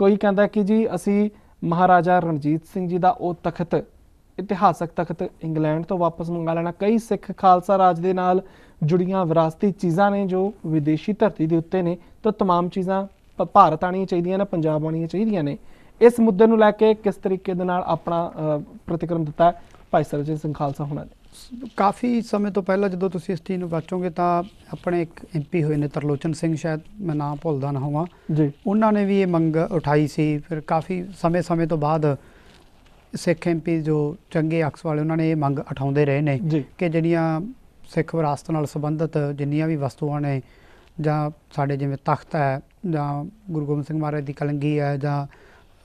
ਕੋਈ ਕਹਿੰਦਾ ਕਿ ਜੀ ਅਸੀਂ ਮਹਾਰਾਜਾ ਰਣਜੀਤ ਸਿੰਘ ਜੀ ਦਾ ਉਹ ਤਖਤ ਇਤਿਹਾਸਕ ਤਖਤ ਇੰਗਲੈਂਡ ਤੋਂ ਵਾਪਸ ਮੰਗਾ ਲੈਣਾ ਕਈ ਸਿੱਖ ਖਾਲਸਾ ਰਾਜ ਦੇ ਨਾਲ ਜੁੜੀਆਂ ਵਿਰਾਸਤੀ ਚੀਜ਼ਾਂ ਨੇ ਜੋ ਵਿਦੇਸ਼ੀ ਧਰਤੀ ਦੇ ਉੱਤੇ ਨੇ ਤਾਂ तमाम ਚੀਜ਼ਾਂ ਭ- ਭਾਰਤ ਆਣੀਆਂ ਚਾਹੀਦੀਆਂ ਨੇ ਪੰਜਾਬ ਆਣੀਆਂ ਚਾਹੀਦੀਆਂ ਨੇ ਇਸ ਮੁੱਦੇ ਨੂੰ ਲੈ ਕੇ ਕਿਸ ਤਰੀਕੇ ਦੇ ਨਾਲ ਆਪਣਾ ਅ, ਪ੍ਰਤੀਕਰਮ ਦਿੱਤਾ ਹੈ ਭਾਈ ਸਰਜੀਤ ਸਿੰਘ ਖਾਲਸਾ ਹੋਣਾ ਨੇ ਕਾਫੀ ਸਮੇਂ ਤੋਂ ਪਹਿਲਾਂ ਜਦੋਂ ਤੁਸੀਂ ਇਸ ਚੀਜ਼ ਨੂੰ ਵਾਚੋਗੇ ਤਾਂ ਆਪਣੇ ਇੱਕ ਐਮਪੀ ਹੋਏ ਨੇ ਤਰਲੋਚਨ ਸਿੰਘ ਸ਼ਾਇਦ ਮੈਂ ਨਾਮ ਭੁੱਲਦਾ ਨਾ ਹੋਵਾਂ। ਜੀ। ਉਹਨਾਂ ਨੇ ਵੀ ਇਹ ਮੰਗ ਉਠਾਈ ਸੀ। ਫਿਰ ਕਾਫੀ ਸਮੇਂ-ਸਮੇਂ ਤੋਂ ਬਾਅਦ ਸਿੱਖ ਐਮਪੀ ਜੋ ਚੰਗੇ ਅਕਸ ਵਾਲੇ ਉਹਨਾਂ ਨੇ ਇਹ ਮੰਗ ਉਠਾਉਂਦੇ ਰਹੇ ਨੇ ਕਿ ਜਿਹੜੀਆਂ ਸਿੱਖ ਵਿਰਾਸਤ ਨਾਲ ਸੰਬੰਧਿਤ ਜਿੰਨੀਆਂ ਵੀ ਵਸਤੂਆਂ ਨੇ ਜਾਂ ਸਾਡੇ ਜਿਵੇਂ ਤਖਤ ਹੈ ਜਾਂ ਗੁਰੂ ਗੋਬਿੰਦ ਸਿੰਘ ਮਹਾਰਾਜ ਦੀ ਕਲੰਗੀ ਹੈ ਜਾਂ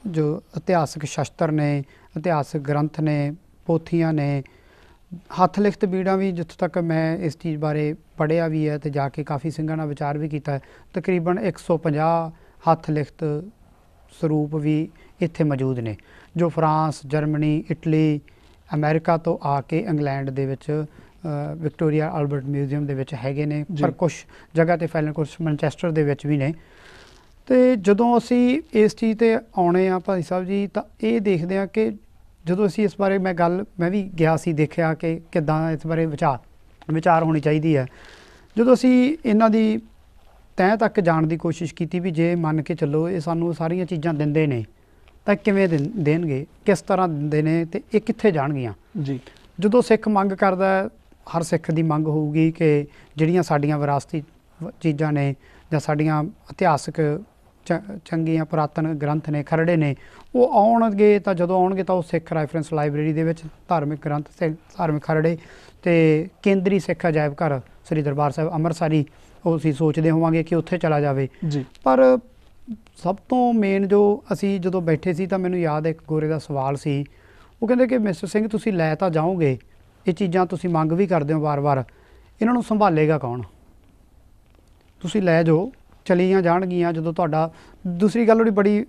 ਜੋ ਇਤਿਹਾਸਕ ਸ਼ਸਤਰ ਨੇ ਇਤਿਹਾਸਕ ਗ੍ਰੰਥ ਨੇ ਪੋਥੀਆਂ ਨੇ ਹੱਥ ਲਿਖਤ ਬੀੜਾਂ ਵੀ ਜਿੱਥੋਂ ਤੱਕ ਮੈਂ ਇਸ ਚੀਜ਼ ਬਾਰੇ ਪੜ੍ਹਿਆ ਵੀ ਹੈ ਤੇ ਜਾ ਕੇ ਕਾਫੀ ਸਿੰਘਾਂ ਨਾਲ ਵਿਚਾਰ ਵੀ ਕੀਤਾ ਹੈ ਤਕਰੀਬਨ 150 ਹੱਥ ਲਿਖਤ ਸਰੂਪ ਵੀ ਇੱਥੇ ਮੌਜੂਦ ਨੇ ਜੋ ਫਰਾਂਸ ਜਰਮਨੀ ਇਟਲੀ ਅਮਰੀਕਾ ਤੋਂ ਆ ਕੇ ਇੰਗਲੈਂਡ ਦੇ ਵਿੱਚ ਵਿਕਟੋਰੀਆ ਆਲਬਰਟ ਮਿਊਜ਼ੀਅਮ ਦੇ ਵਿੱਚ ਹੈਗੇ ਨੇ। ਪਰ ਕੁਝ ਜਗ੍ਹਾ ਤੇ ਫੈਲਨ ਕੁਝ ਮੈਨਚੈਸਟਰ ਦੇ ਵਿੱਚ ਵੀ ਨੇ ਤੇ ਜਦੋਂ ਅਸੀਂ ਇਸ ਚੀਜ਼ ਤੇ ਆਉਣੇ ਆ ਭਾਈ ਸਾਹਿਬ ਜੀ ਤਾਂ ਇਹ ਦੇਖਦੇ ਆ ਕਿ ਜਦੋਂ ਅਸੀਂ ਇਸ ਬਾਰੇ ਮੈਂ ਗੱਲ ਮੈਂ ਵੀ ਗਿਆ ਸੀ ਦੇਖਿਆ ਕਿ ਕਿਦਾਂ ਇਸ ਬਾਰੇ ਵਿਚਾਰ ਵਿਚਾਰ ਹੋਣੀ ਚਾਹੀਦੀ ਹੈ। ਜਦੋਂ ਅਸੀਂ ਇਹਨਾਂ ਦੀ ਤੈਅ ਤੱਕ ਜਾਣ ਦੀ ਕੋਸ਼ਿਸ਼ ਕੀਤੀ ਵੀ ਜੇ ਮੰਨ ਕੇ ਚੱਲੋ ਇਹ ਸਾਨੂੰ ਸਾਰੀਆਂ ਚੀਜ਼ਾਂ ਦਿੰਦੇ ਨੇ ਤਾਂ ਕਿਵੇਂ ਦੇਣ- ਦੇਣਗੇ ਕਿਸ ਤਰ੍ਹਾਂ ਦਿੰਦੇ ਨੇ ਤੇ ਇਹ ਕਿੱਥੇ ਜਾਣਗੀਆਂ? ਜੀ। ਜਦੋਂ ਸਿੱਖ ਮੰਗ ਕਰਦਾ ਹੈ, ਹਰ ਸਿੱਖ ਦੀ ਮੰਗ ਹੋਊਗੀ ਕਿ ਜਿਹੜੀਆਂ ਸਾਡੀਆਂ ਵਿਰਾਸਤੀ ਚੀਜ਼ਾਂ ਨੇ ਜਾਂ ਸਾਡੀਆਂ ਇਤਿਹਾਸਕ ਚੰਗੀਆਂ ਪੁਰਾਤਨ ਗ੍ਰੰਥ ਨੇ ਖਰੜੇ ਨੇ। ਉਹ ਆਉਣਗੇ ਤਾਂ ਜਦੋਂ ਆਉਣਗੇ ਤਾਂ ਉਹ ਸਿੱਖ ਰੈਫਰੈਂਸ ਲਾਇਬ੍ਰੇਰੀ ਦੇ ਵਿੱਚ ਧਾਰਮਿਕ ਗ੍ਰੰਥ ਤੇ ਧਾਰਮਿਕ ਖਰੜੇ ਤੇ ਕੇਂਦਰੀ ਸਿੱਖ ਅਜਾਇਬ ਘਰ ਸ੍ਰੀ ਦਰਬਾਰ ਸਾਹਿਬ ਅੰਮ੍ਰਿਤਸਰੀ ਉਹ ਅਸੀਂ ਸੋਚਦੇ ਹੋਵਾਂਗੇ ਕਿ ਉੱਥੇ ਚਲਾ ਜਾਵੇ। ਜੀ। ਪਰ ਸਭ ਤੋਂ ਮੇਨ ਜੋ ਅਸੀਂ ਜਦੋਂ ਬੈਠੇ ਸੀ ਤਾਂ ਮੈਨੂੰ ਯਾਦ ਇੱਕ ਗੋਰੇ ਦਾ ਸਵਾਲ ਸੀ। ਉਹ ਕਹਿੰਦੇ ਕਿ ਮਿਸਟਰ ਸਿੰਘ ਤੁਸੀਂ ਲੈ ਤਾਂ ਜਾਓਗੇ। ਇਹ ਚੀਜ਼ਾਂ ਤੁਸੀਂ ਮੰਗ ਵੀ ਕਰਦੇ ਹੋ ਵਾਰ-ਵਾਰ। ਇਹਨਾਂ ਨੂੰ ਸੰਭਾਲੇਗਾ ਕੌਣ? ਤੁਸੀਂ ਲੈ ਜਾਓ। ਚਲੀਆਂ ਜਾਣਗੀਆਂ ਜਦੋਂ ਤੁਹਾਡਾ ਦੂਸਰੀ ਗੱਲ ਉਹਦੀ ਬੜੀ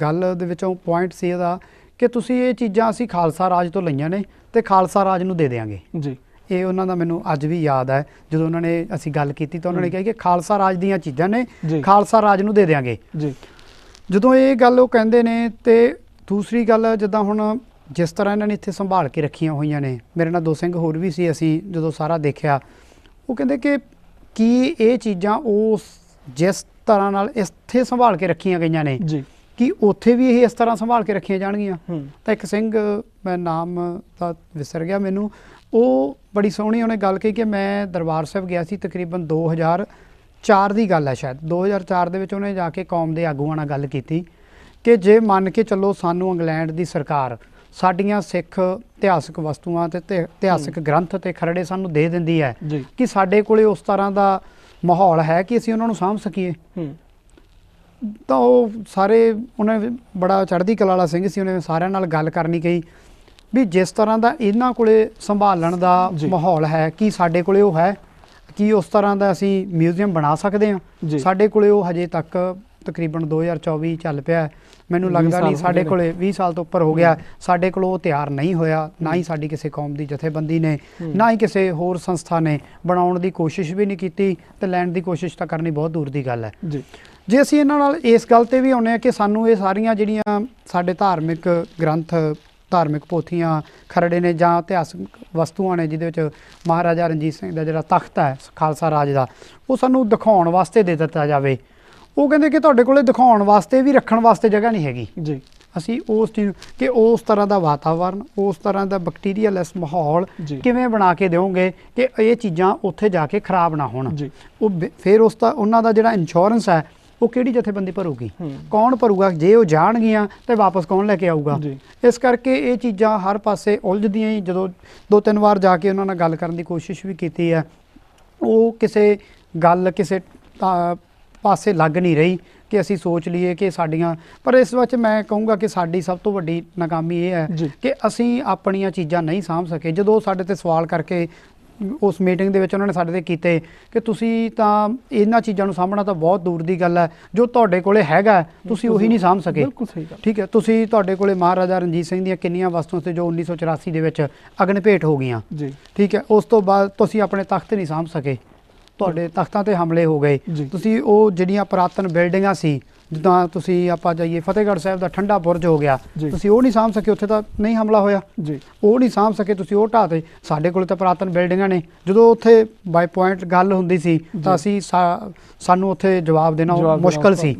ਗੱਲ ਦੇ ਵਿੱਚੋਂ ਪੁਆਇੰਟ ਸੀ ਇਹਦਾ ਕਿ ਤੁਸੀਂ ਇਹ ਚੀਜ਼ਾਂ ਅਸੀਂ ਖਾਲਸਾ ਰਾਜ ਤੋਂ ਲਈਆਂ ਨੇ ਤੇ ਖਾਲਸਾ ਰਾਜ ਨੂੰ ਦੇ ਦੇਵਾਂਗੇ ਜੀ। ਇਹ ਉਹਨਾਂ ਦਾ ਮੈਨੂੰ ਅੱਜ ਵੀ ਯਾਦ ਹੈ ਜਦੋਂ ਉਹਨਾਂ ਨੇ ਅਸੀਂ ਗੱਲ ਕੀਤੀ ਤਾਂ ਉਹਨਾਂ ਨੇ। ਕਿਹਾ ਕਿ ਖਾਲਸਾ ਰਾਜ ਦੀਆਂ ਚੀਜ਼ਾਂ ਨੇ ਖਾਲਸਾ ਰਾਜ ਨੂੰ ਦੇ ਦੇਵਾਂਗੇ ਜੀ। ਜਦੋਂ ਇਹ ਗੱਲ ਉਹ ਕਹਿੰਦੇ ਨੇ ਤੇ ਦੂਸਰੀ ਗੱਲ ਜਿੱਦਾਂ ਹੁਣ ਜਿਸ ਤਰ੍ਹਾਂ ਇਹਨਾਂ ਨੇ ਇੱਥੇ ਸੰਭਾਲ ਕੇ ਰੱਖੀਆਂ ਹੋਈਆਂ ਨੇ ਮੇਰੇ ਨਾਲ ਦੋ ਸਿੰਘ ਹੋਰ ਵੀ ਸੀ ਅਸੀਂ ਜਦੋਂ ਸਾਰਾ ਦੇਖਿਆ ਉਹ ਕਹਿੰਦੇ ਕਿ ਕੀ ਇਹ ਚੀਜ਼ਾਂ ਉਸ ਜਿਸ ਤਰ੍ਹਾਂ ਨਾਲ ਇੱਥੇ ਸੰਭਾਲ ਕੇ ਰੱਖੀਆਂ ਗਈਆਂ ਨੇ? ਜੀ। ਕੀ ਉੱਥੇ ਵੀ ਇਹ ਇਸ ਤਰ੍ਹਾਂ ਸੰਭਾਲ ਕੇ ਰੱਖੀਆਂ ਜਾਣਗੀਆਂ? ਤਾਂ ਇੱਕ ਸਿੰਘ ਮੈਂ ਨਾਮ ਤਾਂ ਵਿਸਰ ਗਿਆ ਮੈਨੂੰ। ਉਹ ਬੜੀ ਸੋਹਣੀ ਉਹਨੇ ਗੱਲ ਕਹੀ ਕਿ ਮੈਂ ਦਰਬਾਰ ਸਾਹਿਬ ਗਿਆ ਸੀ ਤਕਰੀਬਨ 2004 ਦੀ ਗੱਲ ਹੈ ਸ਼ਾਇਦ। 2004 ਦੇ ਵਿੱਚ ਉਹਨੇ ਜਾ ਕੇ ਕੌਮ ਦੇ ਆਗੂਆਂ ਨਾਲ ਗੱਲ ਕੀਤੀ ਕਿ ਜੇ ਮੰਨ ਕੇ ਚੱਲੋ ਸਾਨੂੰ ਇੰਗਲੈਂਡ ਦੀ ਸਰਕਾਰ ਸਾਡੀਆਂ ਸਿੱਖ ਇਤਿਹਾਸਕ ਵਸਤੂਆਂ ਤੇ ਇਤਿਹਾਸਕ ਗ੍ਰੰਥ ਤੇ ਖਰੜੇ ਸਾਨੂੰ ਦੇ ਦਿੰਦੀ ਹੈ ਕਿ ਸਾਡੇ ਕੋਲੇ ਉਸ ਤਰ੍ਹਾਂ ਦਾ ਮਾਹੌਲ ਹੈ ਕਿ ਅਸੀਂ ਉਹਨਾਂ ਨੂੰ ਸਾਂਭ ਸਕੀਏ। ਤਾਂ ਉਹ ਸਾਰੇ ਉਹਨੇ ਬੜਾ ਚੜ੍ਹਦੀ ਕਲਾ ਵਾਲਾ ਸਿੰਘ ਸੀ ਉਹਨੇ ਸਾਰਿਆਂ ਨਾਲ ਗੱਲ ਕਰਨੀ ਕਹੀ ਵੀ ਜਿਸ ਤਰ੍ਹਾਂ ਦਾ ਇਹਨਾਂ ਕੋਲੇ ਸੰਭਾਲਣ ਦਾ। ਮਾਹੌਲ ਹੈ ਕੀ ਸਾਡੇ ਕੋਲੇ ਉਹ ਹੈ? ਕੀ ਉਸ ਤਰ੍ਹਾਂ ਦਾ ਅਸੀਂ ਮਿਊਜ਼ੀਅਮ ਬਣਾ ਸਕਦੇ ਹਾਂ? ਸਾਡੇ ਕੋਲੇ ਉਹ ਹਜੇ ਤੱਕ ਤਕਰੀਬਨ 2024 ਚੱਲ ਪਿਆ। ਮੈਨੂੰ ਲੱਗਦਾ ਨਹੀਂ ਸਾਡੇ। ਕੋਲੇ 20 ਸਾਲ ਤੋਂ ਉੱਪਰ ਹੋ ਗਿਆ। ਸਾਡੇ ਕੋਲ ਉਹ ਤਿਆਰ ਨਹੀਂ ਹੋਇਆ। ਨਾ ਹੀ ਸਾਡੀ ਕਿਸੇ ਕੌਮ ਦੀ ਜਥੇਬੰਦੀ ਨੇ। ਨਾ ਹੀ ਕਿਸੇ ਹੋਰ ਸੰਸਥਾ ਨੇ। ਬਣਾਉਣ ਦੀ ਕੋਸ਼ਿਸ਼ ਵੀ ਨਹੀਂ ਕੀਤੀ ਤੇ ਲੈਣ ਦੀ ਕੋਸ਼ਿਸ਼ ਤਾਂ ਕਰਨੀ ਬਹੁਤ ਦੂਰ ਦੀ ਗੱਲ ਹੈ। ਜੀ। ਜੇ ਅਸੀਂ ਇਹਨਾਂ ਨਾਲ ਇਸ ਗੱਲ ਤੇ ਵੀ ਆਉਂਦੇ ਆ ਕਿ ਸਾਨੂੰ ਇਹ ਸਾਰੀਆਂ ਜਿਹੜੀਆਂ ਸਾਡੇ ਧਾਰਮਿਕ ਗ੍ਰੰਥ ਧਾਰਮਿਕ ਪੋਥੀਆਂ ਖਰੜੇ ਨੇ ਜਾਂ ਇਤਿਹਾਸਕ ਵਸਤੂਆਂ ਨੇ ਜਿਹਦੇ ਵਿੱਚ ਮਹਾਰਾਜਾ ਰਣਜੀਤ ਸਿੰਘ ਦਾ ਜਿਹੜਾ ਤਖਤ ਹੈ ਖਾਲਸਾ ਰਾਜ ਦਾ ਉਹ ਸਾਨੂੰ ਦਿਖਾਉਣ ਵਾਸਤੇ ਦੇ ਦਿੱਤਾ ਜਾਵੇ। ਉਹ ਕਹਿੰਦੇ ਕਿ ਤੁਹਾਡੇ ਕੋਲੇ ਦਿਖਾਉਣ ਵਾਸਤੇ ਵੀ ਰੱਖਣ ਵਾਸਤੇ ਜਗ੍ਹਾ ਨਹੀਂ ਹੈਗੀ। ਜੀ। ਅਸੀਂ ਉਸ ਚੀਜ਼ ਕਿ ਉਸ ਤਰ੍ਹਾਂ ਦਾ ਵਾਤਾਵਰਨ ਉਸ ਤਰ੍ਹਾਂ ਦਾ ਬੈਕਟੀਰੀਆਲੈਸ ਮਾਹੌਲ ਜੀ। ਕਿਵੇਂ ਬਣਾ ਕੇ ਦਿਓਗੇ ਕਿ ਇਹ ਚੀਜ਼ਾਂ ਉੱਥੇ ਜਾ ਕੇ ਖਰਾਬ ਨਾ ਹੋਣ? ਉਹ ਫਿਰ ਉਸ ਦਾ ਉਹਨਾਂ ਦਾ ਜਿਹੜਾ ਇੰਸ਼ੋਰੈਂਸ ਹੈ ਉਹ ਕਿਹੜੀ ਜਥੇਬੰਦੀ ਭਰੂਗੀ? ਕੌਣ ਭਰੂਗਾ? ਜੇ ਉਹ ਜਾਣਗੀਆਂ ਤੇ ਵਾਪਸ ਕੌਣ ਲੈ ਕੇ ਆਊਗਾ? ਇਸ ਕਰਕੇ ਇਹ ਚੀਜ਼ਾਂ ਹਰ ਪਾਸੇ ਉਲਝਦੀਆਂ ਹੀ ਜਦੋਂ ਦੋ ਤਿੰਨ ਵਾਰ ਜਾ ਕੇ ਉਹਨਾਂ ਨਾਲ ਗੱਲ ਕਰਨ ਦੀ ਕੋਸ਼ਿਸ਼ ਵੀ ਕੀਤੀ ਹੈ ਉਹ ਕਿਸੇ ਗੱਲ ਕਿਸੇ ਪਾਸੇ ਲੱਗ ਨਹੀਂ ਰਹੀ ਕਿ ਅਸੀਂ ਸੋਚ ਲਈਏ ਕਿ ਸਾਡੀਆਂ ਪਰ ਇਸ ਵਿੱਚ ਮੈਂ ਕਹੂੰਗਾ ਕਿ ਸਾਡੀ ਸਭ ਤੋਂ ਵੱਡੀ ਨਾਕਾਮੀ ਇਹ ਹੈ ਕਿ ਅਸੀਂ ਆਪਣੀਆਂ ਚੀਜ਼ਾਂ ਨਹੀਂ ਸਾਂਭ ਸਕੇ। ਜਦੋਂ ਸਾਡੇ ਤੇ ਸਵਾਲ ਕਰਕੇ ਉਸ ਮੀਟਿੰਗ ਦੇ ਵਿੱਚ ਉਹਨਾਂ ਨੇ ਸਾਡੇ ਤੇ ਕੀਤੇ ਕਿ ਤੁਸੀਂ ਤਾਂ ਇਹਨਾਂ ਚੀਜ਼ਾਂ ਨੂੰ ਸਾਂਭਣਾ ਤਾਂ ਬਹੁਤ ਦੂਰ ਦੀ ਗੱਲ ਹੈ ਜੋ ਤੁਹਾਡੇ ਕੋਲੇ ਹੈਗਾ ਤੁਸੀਂ ਉਹੀ ਨਹੀਂ ਸਾਂਭ ਸਕੇ। ਬਿਲਕੁਲ ਸਹੀ ਗੱਲ। ਠੀਕ ਹੈ ਤੁਸੀਂ ਤੁਹਾਡੇ ਕੋਲੇ ਮਹਾਰਾਜਾ ਰਣਜੀਤ ਸਿੰਘ ਦੀਆਂ ਕਿੰਨੀਆਂ ਵਸਤੂਆਂ ਸੀ ਜੋ 1984 ਦੇ ਵਿੱਚ ਅਗਨ ਭੇਟ ਹੋ ਗਈਆਂ। ਜੀ। ਠੀਕ ਹੈ ਉਸ ਤੋਂ ਬਾਅਦ ਤੁਸੀਂ ਆਪਣੇ ਤਖਤ ਨਹੀਂ ਸਾਂਭ ਸਕੇ। ਤੁਹਾਡੇ ਤਖਤਾਂ ਤੇ ਹਮਲੇ ਹੋ ਗਏ। ਤੁਸੀਂ ਉਹ ਜਿਹੜੀਆਂ ਪੁਰਾਤਨ ਬਿਲਡਿੰਗਾਂ ਸੀ ਜਿੱਦਾਂ ਤੁਸੀਂ ਆਪਾਂ ਜਾਈਏ ਫਤਿਹਗੜ੍ਹ ਸਾਹਿਬ ਦਾ ਠੰਡਾ ਬੁਰਜ ਹੋ ਗਿਆ। ਤੁਸੀਂ ਉਹ ਨਹੀਂ ਸਾਂਭ ਸਕੇ ਉੱਥੇ ਤਾਂ ਨਹੀਂ ਹਮਲਾ ਹੋਇਆ। ਜੀ। ਉਹ ਨਹੀਂ ਸਾਂਭ ਸਕੇ ਤੁਸੀਂ ਉਹ ਢਾਹ ਤੇ ਸਾਡੇ ਕੋਲ ਤਾਂ ਪੁਰਾਤਨ ਬਿਲਡਿੰਗਾਂ ਨੇ। ਜਦੋਂ ਉੱਥੇ ਬਾਈ ਪੁਆਇੰਟ ਗੱਲ ਹੁੰਦੀ ਸੀ ਤਾਂ ਅਸੀਂ ਸਾਨੂੰ ਉੱਥੇ ਜਵਾਬ ਦੇਣਾ ਮੁਸ਼ਕਲ। ਸੀ।